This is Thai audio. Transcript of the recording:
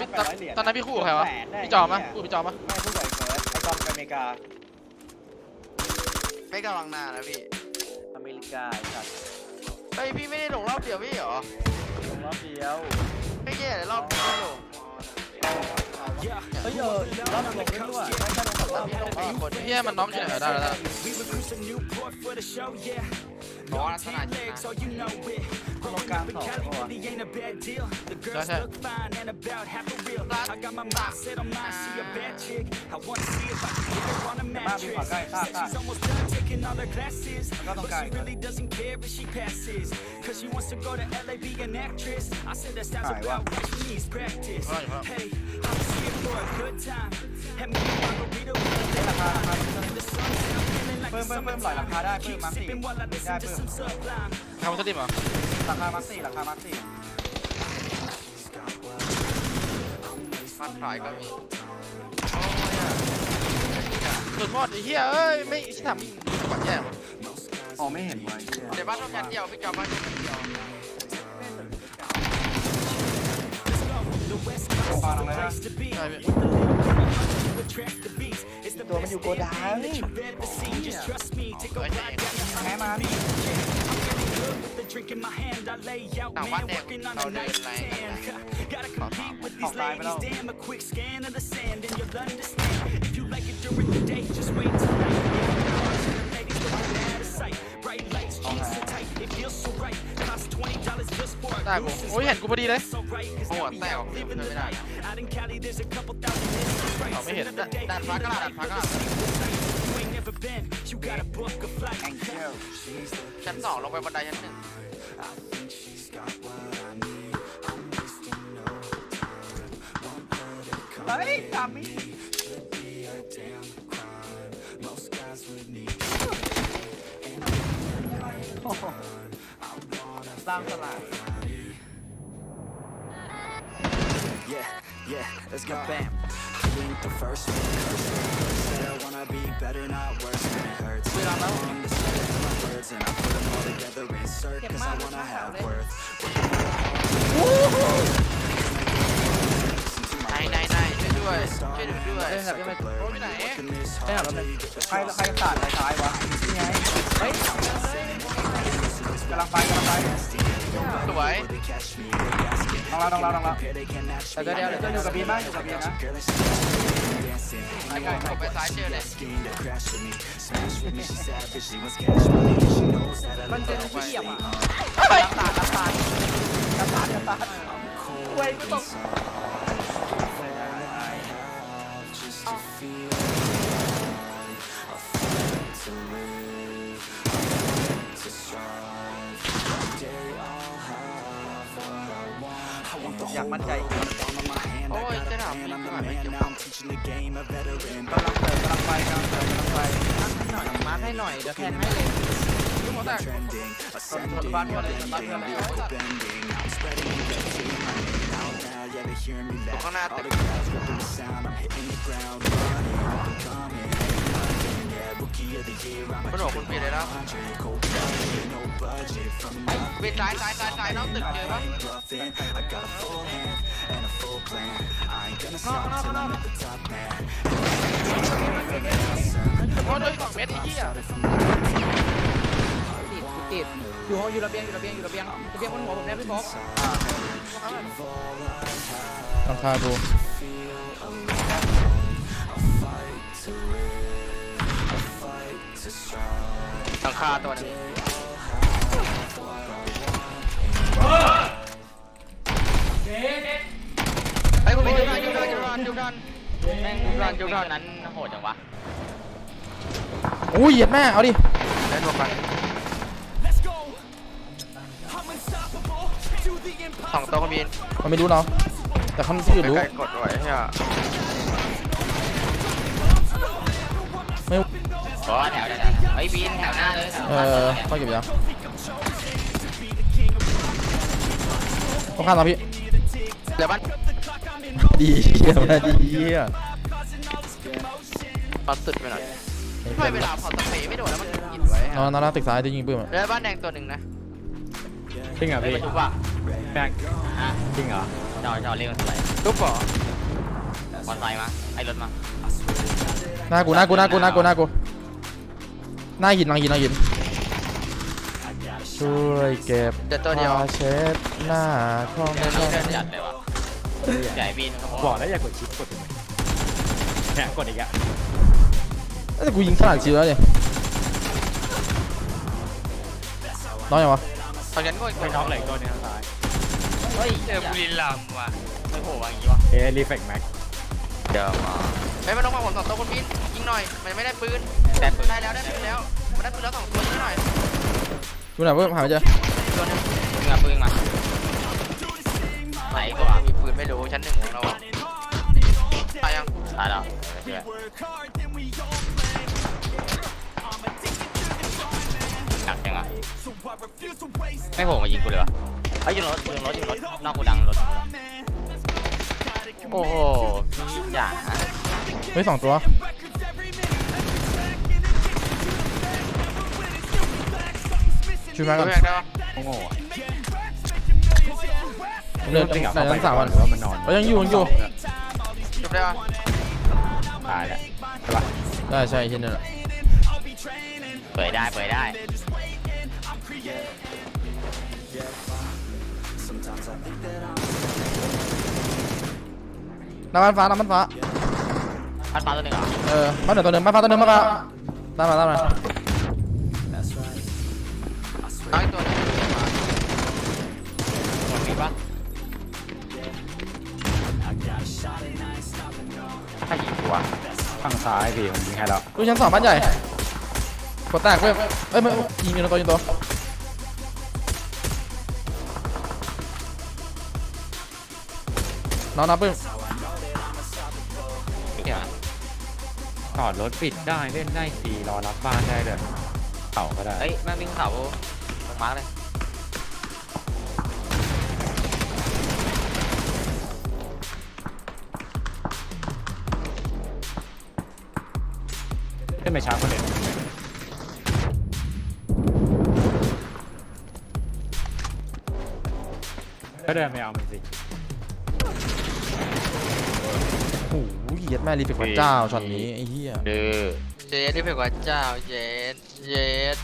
นั้นพี่ตอนตอนนั้นพี่คู่กับใครวะพี่จอมปะคู่พี่จอมปะไม่คู่กับไอ้เฟิร์สไอ้จอมไปอเมริกาไม่กำลังหน้านะพี่ อเมริกาไอ้สัตว์เฮ้ยพี่ไม่ได้ลงรอบเดียวพี่เหรอลงรอบเดียวไม่แย่เลยรอบเดียวลงเฮ้ยเออรอบนึงลงได้ด้วยไม่ใช่ลงสองรอบพี่ลงไปอีกคนเฮียมันน็อกอยู่ไหนได้แล้วได้เพราะว่าลักษณะ ชนะลงกลางสองตัวใช่ใช่มาบีขวาใกล้ซ่าซ่าแล้วก็ตรงกลางอีกหายว่ะราคาราคาเพิ่มเพิ่มเพิ่มหลาย ราคาได้เพิ่มมาร์คสี่ได้เพิ่มทำมันสติมเหรอราคามาร์คสี่ราคามาร์คสี่ฟันฝ่ายก็มีหลุดหมดไอ้เฮียเอ้ยไม่ใช่ทำยิงจังหวะแย่ว่ะอ๋อไม่เห็นว่ะเดี๋ยวบ้านต้องการเดียวพี่จอมบ้านต้องการเดียวฟาลงเลยนะใช่พี่ตัวมันอยู่โกดัง เฮ้ยแพ้มาพี่ต่างบ้านแดงเราเดินแรงขอถามออกตายไปแล้วได้กูโอ้ยเห็นกูพอดีเลยโอ้โหแตกออกรีบเลยไม่ได้นะเขาไม่เห็นดันฟ้ากระดาษดันฟ้ากระ ดาษแองเจิลชั้นสองลงไปบันไดชั้นหนึ่งเฮ้ยสามีโอ้โหสร้างสลาย Yeah, yeah, let's go. Bam. You ain't the first one. Said I wanna be better, not worse. And it hurts. Wait, I'm out. On the set of my words, and I put them all together, insert. Cause I wanna have worth. นายนายนายช่วยด้วยช่วยดูด้วยเอ้ยครับยังไม่โอ้ยไปไหนไม่เอาแล้วมันใคร ไงเฮ้ยกำลังไปกำลังไปสวยต้องเราต้องเราต้องเราแต่เดี๋ยวเดี๋ยวเดี๋ยวอยู่กับบีนบ้างอยู่กับบีนนะไอ้ไก่ผมไปซ้ายเจอเลย มันเป็นที่เหยียบอะกระสาดกระสาดกระสาดกระสาดเว้ยกูตกอยากมั่นใจ โอ้ยจะถามพี่ทำไมไม่เก็บ Now I'm teaching the game a veteran. กำลังเติมกำลังไปกำลังเติมกำลังไป มาให้หน่อยเดี๋ยวแทนให้เลยลูกหัวแตก Trending, ascending, Bad one, bending, bad one, bad one. bending. Now I'm spreading the red team. My name out now, yeah, they hear me laugh. ข้างหน้า All ตึ the ก crowds ripping the sound. I'm hitting the ground running, up and coming. Yeah, rookie of the year. I'm มันบอกคุณเปลี่ยนเลยแล้ว a cold blooded, no budget from เวนซ้ายซ้ายซ้ายซ้ายน้องตึกเจอปะ bluffing. I got a full hand and a full plan. I ain't gonna stop till I'm at the top, man. โอ้ยโดนสองเมตรไอ้เหี้ยติดอยู่ห้องอยู่ระเบียงอยู่ระเบียงอยู่ระเบียงระเบียงบนหัวผมเนี่ยพี่บ๊อบราคากูหลังคาตัวนึ ไอ้กูไปจุดดันจุดดันจุดดันจุดดันแม่งจุดดันจุดดันนั้นโหดจังวะอุ้ยเหยียดแม่เอาดิได้ตัวกันสองตัวคอมบินมันไม่รู้เนาะแต่เขาที่อื่นรู้ใกล้ๆกดไว้เฮียไม่อ๋อแถวแถวไอ้บินแถวหน้าเลยเออเข้าเก็บยังต้องข้ามเราพี่ เหลือบ้านดีเยี่ยมนะดีเยี่ยมปัดสุดไปหน่อยทำไมเวลาพอสเปรย์ไม่โดนแล้วมันหยิบไว้นอนนอนหน้าตึกซ้ายจะยิงปืนอะเหลือบ้านแดงตัวหนึ่งนะจริงเหรอไม่พี่ประชุบว่ะแบงจริงเหรอเจอจอเรียกมันอะไรทุบเหรอมอเตอร์ไซค์มาไอ้รถมาหน้ากูหน้ากูหน้ากูหน้ากูหน้ากูหน้าหินหลังหินหลังหินช่วยเก็บเดี๋ยวตัวเดียวผ้าเช็ดหน้าของเดินเดินจัดเลยวะ ใหญ่บินบอกแล้วอย่ากดชิปกดทำไมแหมกดอีกอะแต่กูยิงขนาดชิวแล้วเนี่ยน้องยังวะตอนนั้นก็อีกไม่น็อกเลยตัวหนึงทางซ้ายเฮ้ยเจอบุรีรัมย์ว่ะไม่โผล่มาอย่างงี้วะเอรีเฟกแม็กเดี๋ยวมาเฮ้ยมันต้องมาผมสองตัวคนพินยิงหน่อย มันไม่ได้ปืนแต่ปืนได้แล้วได้ปืนแล้วมันได้ปืนแล้วสองตัวยิงหน่อยดูหน่อยเพื่อนหาไม่เจอตัวหนึงปืนมาปืนมาไหนตัวมีปืน ไม่รู้ชั้นหนึ่งของเราอะตายยังตายแล้วเชื่อหนักจังอะไม่โผล่มายิงกูเลยวะเฮ้ยยิงรถยิงรถยิงรถนอกกูดังรถโอ้โหพี่จ๋าเฮ้ยสองตัวช่วยมาตักัวนแรกได้ปะโง่อะ เดินจริงเหรอไหนเข้าไปนั้นสามวันหรือว่ามันนอนเอ้ยยังอยู่ยังอยู่ จบได้ปะตายแล้วใช่ปะได้ใช่ที่นี่แหละเปิดได้เปิดได้น้ำมันฟ้าน้ำมันฟ้าพัดฟ้าตัวหนึ่งเหรอเออบ้านเหนือตัวหนึ่งบ้านฟ้าตัวหนึ่งบ้านฟ้าตามมาตามมาน้อยตัวหนึงหมดมีปะ วะฝั่งซ้ายพี่ผมยิงให้แล้วดูชั้นสองบ้านใหญ่กดแตกเว้ยเอ้ยไม่ยิงยิงตัวยิงตัวน้องนับปึ้งเนี่ยจอดรถปิดได้เล่นได้ฟรีรอรับบ้านได้เลยเข่าก็ได้เฮ้ยแม่งวิ่งเขาลงมาร์กเลย ขึ้นไปช้าคนเด่นก็เดินไปเอามันสิโอ้โหเหยียดแม่รีเฟกพระเจ้าช็อตนี้ไอ้เหี้ยดื้อเจสที่เผ็ดกว่าเจ้าเจสเจส